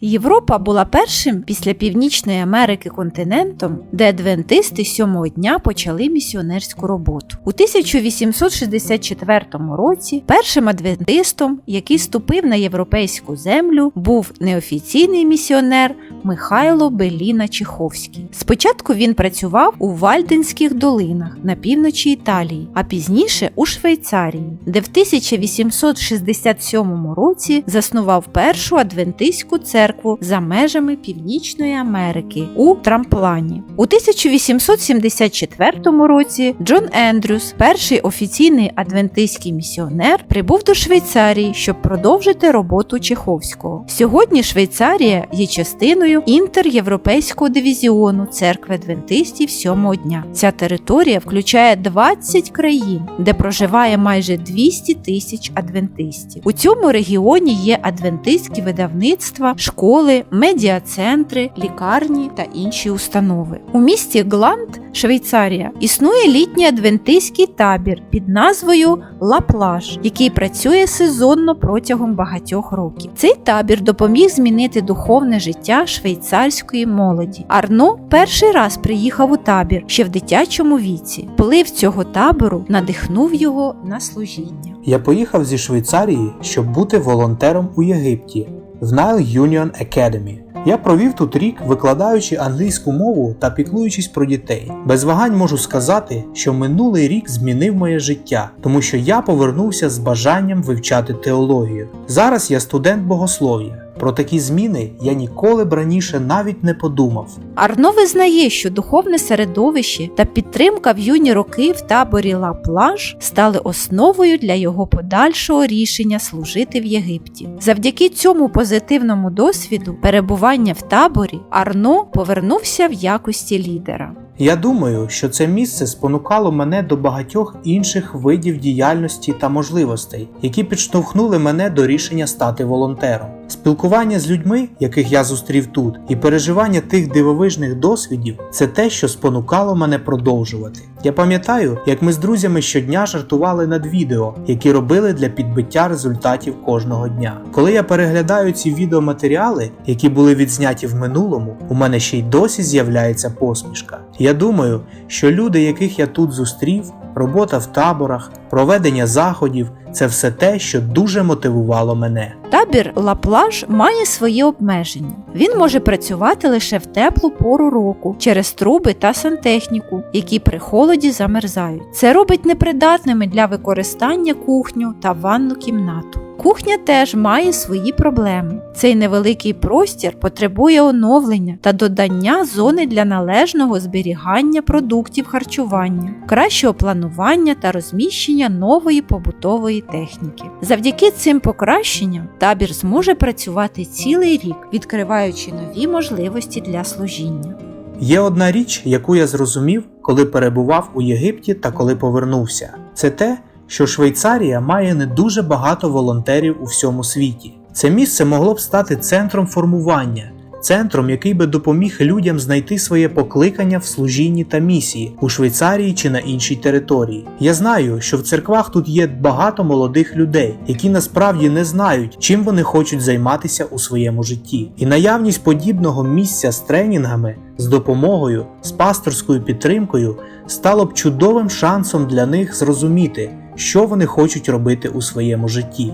Європа була першим після Північної Америки континентом, де адвентисти сьомого дня почали місіонерську роботу. У 1864 році першим адвентистом, який ступив на європейську землю, був неофіційний місіонер Михайло Беліна Чеховський. Спочатку він працював у Вальденських долинах на півночі Італії, а пізніше у Швейцарії, де в 1867 році заснував першу адвентистську церкву за межами Північної Америки у Трамплані. У 1874 році Джон Ендрюс, перший офіційний адвентистський місіонер, прибув до Швейцарії, щоб продовжити роботу Чеховського. Сьогодні Швейцарія є частиною інтерєвропейського дивізіону церкви адвентистів сьомого дня. Ця територія включає 20 країн, де проживає майже 200 тисяч адвентистів. У цьому регіоні є адвентистські видавництва, школи, медіацентри, лікарні та інші установи. У місті Гланд, Швейцарія, існує літній адвентистський табір під назвою Лаплаж, який працює сезонно протягом багатьох років. Цей табір допоміг змінити духовне життя швейцарської молоді. Арно перший раз приїхав у табір ще в дитячому віці. Вплив цього табору надихнув його на служіння. Я поїхав зі Швейцарії, щоб бути волонтером у Єгипті в Nile Union Academy. Я провів тут рік, викладаючи англійську мову та піклуючись про дітей. Без вагань можу сказати, що минулий рік змінив моє життя, тому що я повернувся з бажанням вивчати теологію. Зараз я студент богослов'я. Про такі зміни я ніколи б раніше навіть не подумав. Арно визнає, що духовне середовище та підтримка в юні роки в таборі Ла Плаж стали основою для його подальшого рішення служити в Єгипті. Завдяки цьому позитивному досвіду перебування в таборі Арно повернувся в якості лідера. Я думаю, що це місце спонукало мене до багатьох інших видів діяльності та можливостей, які підштовхнули мене до рішення стати волонтером. Спілкування з людьми, яких я зустрів тут, і переживання тих дивовижних досвідів це те, що спонукало мене продовжувати. Я пам'ятаю, як ми з друзями щодня жартували над відео, які робили для підбиття результатів кожного дня. Коли я переглядаю ці відеоматеріали, які були відзняті в минулому, у мене ще й досі з'являється посмішка. Я думаю, що люди, яких я тут зустрів, робота в таборах, проведення заходів це все те, що дуже мотивувало мене. Табір Лаплаж має свої обмеження. Він може працювати лише в теплу пору року через труби та сантехніку, які при холоді замерзають. Це робить непридатними для використання кухню та ванну кімнату. Кухня теж має свої проблеми. Цей невеликий простір потребує оновлення та додання зони для належного зберігання продуктів харчування, кращого планування та розміщення нової побутової техніки. Завдяки цим покращенням табір зможе працювати цілий рік, відкриваючи нові можливості для служіння. Є одна річ, яку я зрозумів, коли перебував у Єгипті та коли повернувся. Це те, що Швейцарія має не дуже багато волонтерів у всьому світі. Це місце могло б стати центром формування, центром, який би допоміг людям знайти своє покликання в служінні та місії у Швейцарії чи на іншій території. Я знаю, що в церквах тут є багато молодих людей, які насправді не знають, чим вони хочуть займатися у своєму житті. І наявність подібного місця з тренінгами, з допомогою, з пасторською підтримкою стало б чудовим шансом для них зрозуміти, що вони хочуть робити у своєму житті.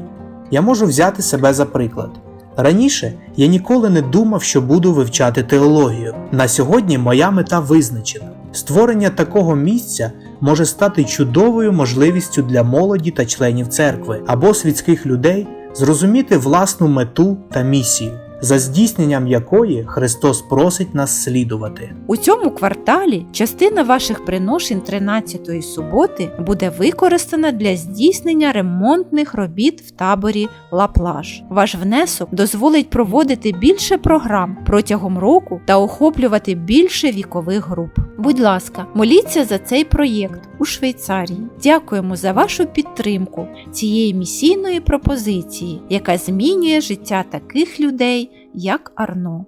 Я можу взяти себе за приклад. Раніше я ніколи не думав, що буду вивчати теологію. На сьогодні моя мета визначена. Створення такого місця може стати чудовою можливістю для молоді та членів церкви або світських людей зрозуміти власну мету та місію, за здійсненням якої Христос просить нас слідувати. У цьому кварталі частина ваших приношень 13-ї суботи буде використана для здійснення ремонтних робіт в таборі Лаплаж. Ваш внесок дозволить проводити більше програм протягом року та охоплювати більше вікових груп. Будь ласка, моліться за цей проєкт у Швейцарії. Дякуємо за вашу підтримку цієї місійної пропозиції, яка змінює життя таких людей, як Арно.